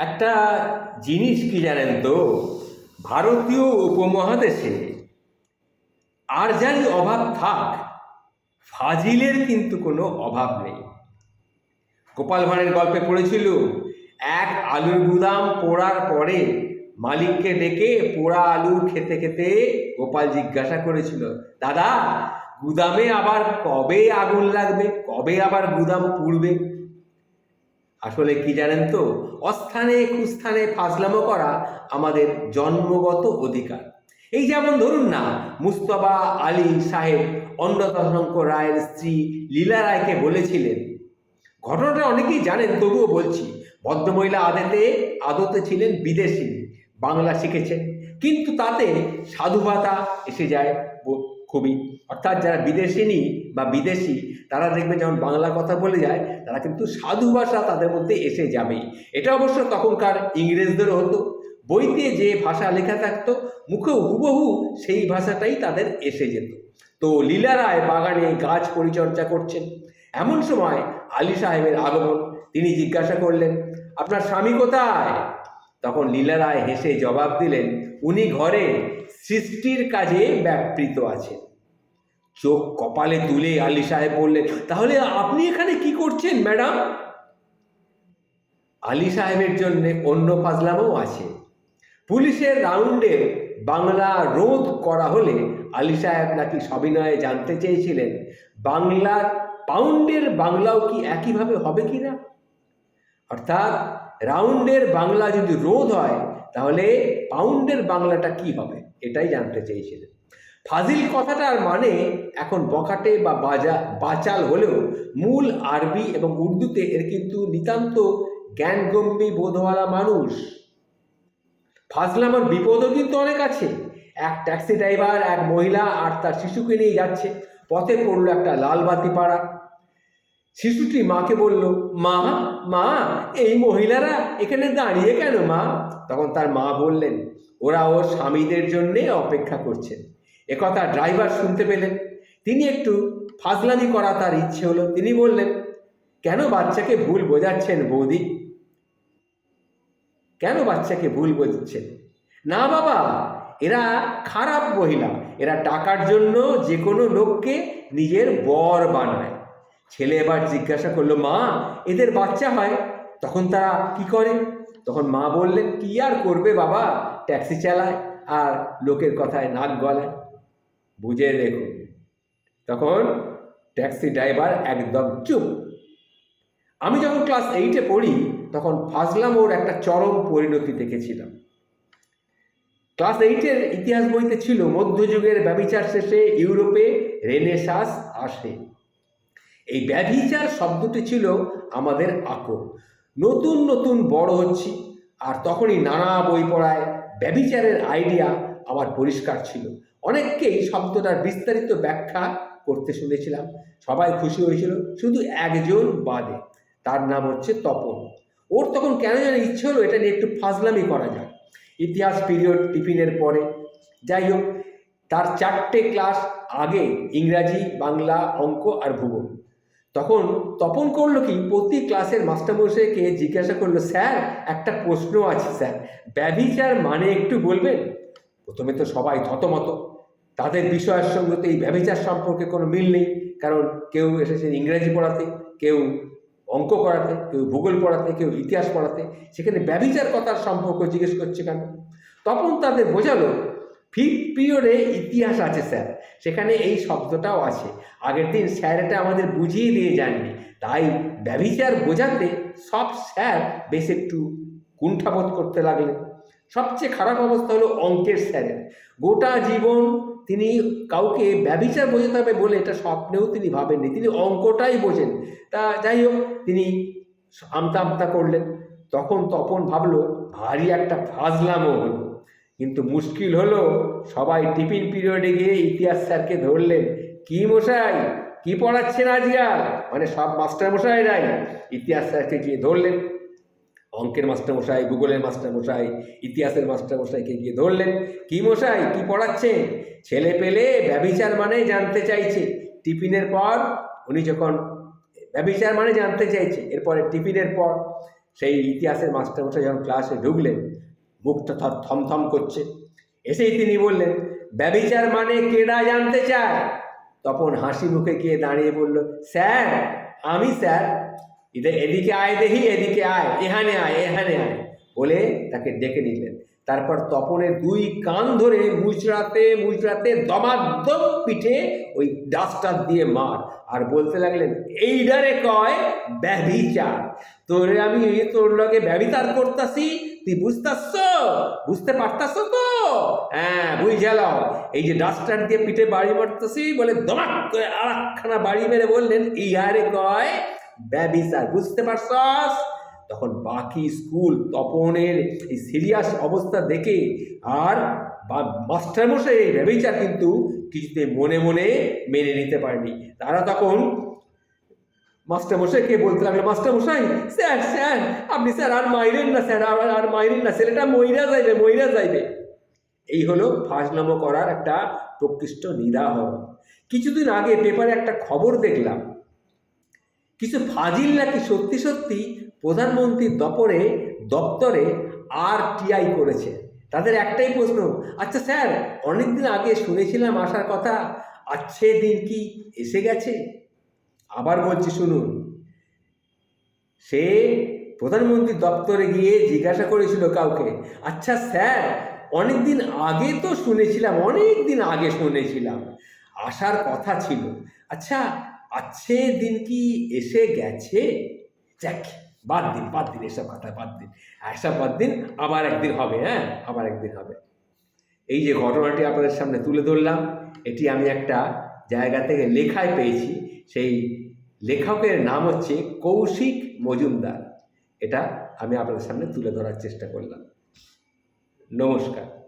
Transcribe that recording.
একটা জিনিস কি জানেন তো? ভারতীয় উপমহাদেশে আর যারই অভাব থাক, ফাজিলের কিন্তু কোনো অভাব নেই। গোপাল ভাঁড়ের গল্পে পড়েছিল, এক আলুর গুদাম পোড়ার পরে মালিককে ডেকে পোড়া আলু খেতে খেতে গোপাল জিজ্ঞাসা করেছিল, দাদা, গুদামে আবার কবে আগুন লাগবে? কবে আবার গুদাম পুড়বে? আসলে কি জানেন তো? অস্থানে কুস্থানে ফাজলামো করা আমাদের জন্মগত অধিকার। এই যেমন ধরুন না, মুস্তফা আলী সাহেব অন্নদাশঙ্ক রায়ের স্ত্রী লীলা রায়কে বলেছিলেন, ঘটনাটা অনেকেই জানেন, তবুও বলছি, ভদ্রমহিলা আদেতে আদতে ছিলেন বিদেশি, বাংলা শিখেছেন। কিন্তু তাতে সাধুভাতা এসে যায় ব- খুবই অর্থাৎ যারা বিদেশিনী বা বিদেশি, তারা দেখবে যখন বাংলা কথা বলে যায়, তারা কিন্তু সাধু ভাষা তাদের মধ্যে এসে যাবেই এটা অবশ্য তখনকার ইংরেজদেরও হতো। বইতে যে ভাষা লেখা থাকতো, মুখে হুবহু সেই ভাষাটাই তাদের এসে যেত। তো লীলা রায় বাগানে গাছ পরিচর্যা করছেন। এমন সময় আলী সাহেবের আগমন, তিনি জিজ্ঞাসা করলেন, আপনার স্বামী কোথায়? তখন লীলা রায় হেসে জবাব দিলেন, উনি ঘরে সৃষ্টির কাজে ব্যাপৃত আছেন। চোখ কপালে তুলে আলী সাহেব বললেন, তাহলে আপনি এখানে কি করছেন, ম্যাডাম? আলী সাহেবের জন্য অন্য ফাজলামও আছে। পুলিশের রাউন্ডে বাংলা রোধ করা হলে আলী সাহেব নাকি সবিনয়ে জানতে চেয়েছিলেন, বাংলার পাউন্ডের বাংলাও কি একইভাবে হবে কি না অর্থাৎ রাউন্ডের বাংলা যদি রোধ হয়, তাহলে পাউন্ডের বাংলাটা কি হবে? এটাই জানতে চেয়েছিলেন। ফাজিল কথাটার মানে এখন বখাটে বা বাজা, বাচাল হলেও মূল আরবি এবং উর্দুতে এর কিন্তু নিতান্ত জ্ঞানগম্যী বোধওয়ালা মানুষ। ফাজলামার বিপদও কিন্তু অনেক আছে। এক ট্যাক্সি ড্রাইভার, এক মহিলা আর তার শিশুকে নিয়ে যাচ্ছে। পথে পড়ল একটা লাল বাতি পাড়া। শিশুটি মাকে বলল, মা মা, এই মহিলারা এখানে দাঁড়িয়ে কেন, মা? তখন তার মা বললেন, ওরা ওর স্বামীদের জন্যে অপেক্ষা করছেন একথা ড্রাইভার শুনতে পেলেন। তিনি একটু ফাজলামি করা তার ইচ্ছে হলো। তিনি বললেন, কেন বাচ্চাকে ভুল বোঝাচ্ছেন বৌদি? কেন বাচ্চাকে ভুল বোঝাচ্ছেন? না বাবা, এরা খারাপ মহিলা। এরা টাকার জন্য যে কোনো লোককে নিজের বর বানায়। ছেলে এবার জিজ্ঞাসা করল, মা, এদের বাচ্চা হয়? তখন তারা কি করে? তখন মা বললেন, কি আর করবে বাবা? ট্যাক্সি চালায় আর লোকের কথায় নাক গলায়। বুঝে দেখুন তখন ট্যাক্সি ড্রাইভার একদম চুপ। আমি যখন ক্লাস এইটে পড়ি, তখন ফাজলাম ওর একটা চরম পরিণতি দেখেছিলাম। ক্লাস এইটের ইতিহাস বইতে ছিল, মধ্যযুগের ব্যবিচার শেষে ইউরোপে রেনেসাস আসে। এই ব্যভিচার শব্দটি ছিল আমাদের আকর নতুন নতুন বড় হচ্ছি আর তখনই নানা বই পড়ায় ব্যভিচারের আইডিয়া আমার পরিষ্কার ছিল। অনেককেই শব্দটার বিস্তারিত ব্যাখ্যা করতে শুনেছিলাম। সবাই খুশি হয়েছিল, শুধু একজন বাদে, তার নাম হচ্ছে তপন। ওর তখন কেন যেন ইচ্ছে হলো এটা নিয়ে একটু ফাজলামি করা যায় ইতিহাস পিরিয়ড টিফিনের পরে। যাই হোক, তার চারটে ক্লাস আগে ইংরাজি, বাংলা, অঙ্ক আর ভূগোল। তখন তপন করল কি, প্রতি ক্লাসের মাস্টারমশাইকে জিজ্ঞাসা করল, স্যার, একটা প্রশ্ন আছে, স্যার। ব্যভিচার মানে একটু বলবেন? প্রথমে তো সবাই থতমত। তাদের বিষয়ের সঙ্গে তো এই ব্যভিচার সম্পর্কে কোনো মিল নেই। কারণ কেউ এসেছে ইংরেজি পড়াতে, কেউ অঙ্ক করাতে, কেউ ভূগোল পড়াতে, কেউ ইতিহাস পড়াতে। সেখানে ব্যভিচার কথার সম্পর্ক জিজ্ঞেস করছে কেন? তখন তাদের বোঝালো ফিফথ পিরিয়ডে ইতিহাস আছে, স্যার। সেখানে এই শব্দটাও আছে। আগের দিন স্যার এটা আমাদের বুঝিয়ে দিয়ে যাননি। তাই ব্যভিচার বোঝাতে সব স্যার বেশ একটু কুণ্ঠাবোধ করতে লাগলেন। সবচেয়ে খারাপ অবস্থা হলো অঙ্কের স্যারের। গোটা জীবন তিনি কাউকে ব্যভিচার বোঝাতে হবে বলে এটা স্বপ্নেও তিনি ভাবেননি। তিনি অঙ্কটাই বোঝেন। তা যাই হোক, তিনি আমতা আমতা করলেন। তখন তপন ভাবলো, ভারী একটা ফাজলামও হলো। কিন্তু মুশকিল হলো সবাই টিফিন পিরিয়ডে গিয়ে ইতিহাস স্যারকে ধরলেন। কি মশাই? কি পড়াচ্ছেন আজকাল মানে সব মাস্টার মশাইরাই। ইতিহাস স্যারকে গিয়ে ধরলেন। অঙ্কের মাস্টার মশাই ভূগোলের মাস্টার মশাই, ইতিহাসের মাস্টার মশাইকে গিয়ে ধরলেন। কি মশাই? কি পড়াচ্ছেন? ছেলে পেলে ব্যবিচার মানে জানতে চাইছে। টিফিনের পর উনি যখন ব্যবিচার মানে জানতে চাইছে, এরপরে টিফিনের পর সেই ইতিহাসের মাস্টারমশাই যখন ক্লাসে ঢুকলেন মুখটা থর থমথম করছে। এসেই তিনি বললেন, ব্যবিচার মানে কেডা জানতে চায়? তখন হাসি মুখে গিয়ে দাঁড়িয়ে বলল, স্যার, আমি স্যার। এদিকে আয় দেখি, এদিকে আয়, এখানে আয় এখানে আয়। বলে তাকে ডেকে নিলেন। তারপর তপনের দুই কান ধরে মুচড়াতে মুচড়াতে দমাদম পিঠে ওই ডাস্টার দিয়ে মার। আর বলতে লাগলেন, এই এইডারে কয় ব্যভিচার তোরে আমি, তোর লগে ব্যবিচার করতাছি তুই বুঝতাছ বুঝতে পারতাস তো? হ্যাঁ বুঝালাম এই যে ডাস্টার দিয়ে পিঠে বাড়ি মারতেছি বলে দমাক করে আর একখানা বাড়ি মেরে বললেন, ইহারে কয়? ব্যবিচার বুঝতে পারছস? তখন বাকি স্কুল তপনের এই সিরিয়াস অবস্থা দেখে আর মাস্টারমশাই এই ব্যবিচার কিন্তু কিছুতে মনে মনে মেনে নিতে পারেনি। তারা তখন মাস্টারমশাইকে বলতে লাগল? মাস্টারমশাই স্যার স্যার, আপনি স্যার আর মাইরেন না, স্যার, আর আর মাইরেন না, ছেলেটা মইরা যাইবে মইরা যাইবে। এই হলো ফাজলামো করার একটা প্রকৃষ্ট নিদাহরণ কিছুদিন আগে পেপারে একটা খবর দেখলাম। কিছু ফাজিল নাকি সত্যি সত্যি প্রধানমন্ত্রীর দপ্তরে দপ্তরে আর টিআই করেছে? তাদের একটাই প্রশ্ন আচ্ছা স্যার, অনেকদিন আগে শুনেছিলাম আসার কথা আচ্ছে দিন কি এসে গেছে? আবার বলছি, শুনুন। সে প্রধানমন্ত্রী দপ্তরে গিয়ে জিজ্ঞাসা করেছিল কাউকে আচ্ছা স্যার অনেক দিন আগে তো শুনেছিলাম অনেক দিন আগে শুনেছিলাম। আসার কথা ছিল। আচ্ছা আছে দিন কি এসে গেছে? যাক, বাদ দিন বাদ দিন এসব কথা, বাদ দিন। এসব বাদ দিন, আবার একদিন হবে হ্যাঁ আবার একদিন হবে। এই যে ঘটনাটি আপনাদের সামনে তুলে ধরলাম, এটি আমি একটা জায়গা থেকে লেখায় পেয়েছি। সেই লেখকের নাম হচ্ছে কৌশিক মজুমদার। এটা আমি আপনাদের সামনে তুলে ধরার চেষ্টা করলাম। নমস্কার।